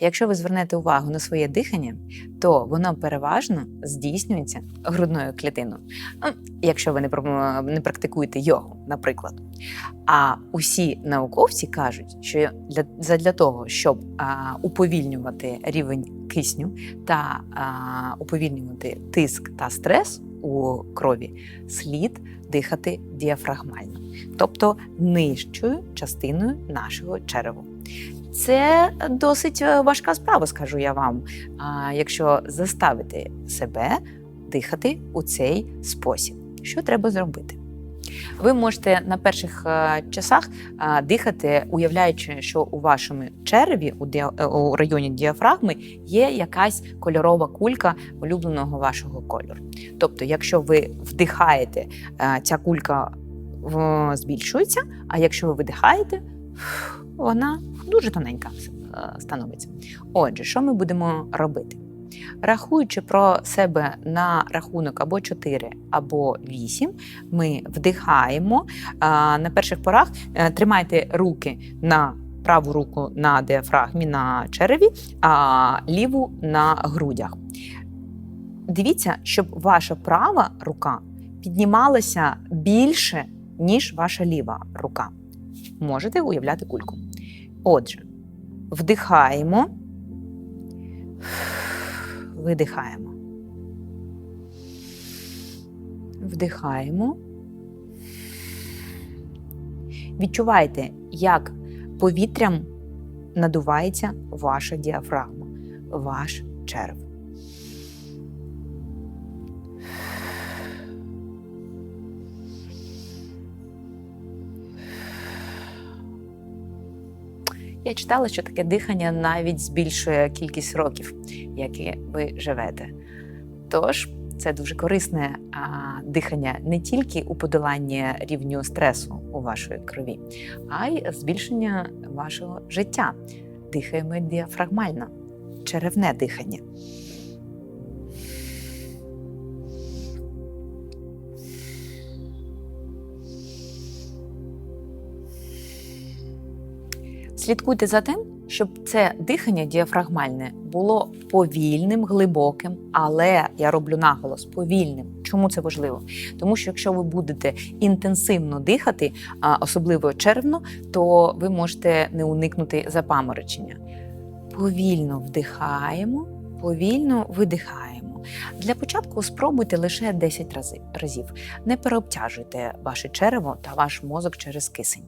Якщо ви звернете увагу на своє дихання, то воно переважно здійснюється грудною клітиною. Ну, якщо ви не, не практикуєте йогу, наприклад. А усі науковці кажуть, що для, задля того, щоб а, уповільнювати рівень кисню та а, уповільнювати тиск та стрес у крові, слід дихати діафрагмально, тобто нижчою частиною нашого череву. Це досить е, важка справа, скажу я вам, а, якщо заставити себе дихати у цей спосіб. Що треба зробити? Ви можете на перших е, часах дихати, уявляючи, що у вашому череві, е, у районі діафрагми, є якась кольорова кулька улюбленого вашого кольору. Тобто, якщо ви вдихаєте, ця кулька збільшується, а якщо ви видихаєте, вона дуже тоненька е, становиться. Отже, що ми будемо робити? Рахуючи про себе на рахунок або 4, або 8, ми вдихаємо. На перших порах е, тримайте руки на праву руку на діафрагмі на череві, а ліву на грудях. Дивіться, щоб ваша права рука піднімалася більше, ніж ваша ліва рука. Можете уявляти кульку. Отже, вдихаємо, видихаємо. Вдихаємо. Відчувайте, як повітрям надувається ваша діафрагма, ваш черв. Я читала, що таке дихання навіть збільшує кількість років, які ви живете. Тож це дуже корисне а, дихання не тільки у подоланні рівню стресу у вашої крові, а й збільшення вашого життя. Дихаємо діафрагмально, черевне дихання. Слідкуйте за тим, щоб це дихання діафрагмальне було повільним, глибоким, але я роблю наголос повільним. Чому це важливо? Тому що якщо ви будете інтенсивно дихати, особливо червно, то ви можете не уникнути запаморочення. Повільно вдихаємо, повільно видихаємо. Для початку спробуйте лише 10 рази- разів. Не переобтяжуйте ваше черево та ваш мозок через кисень.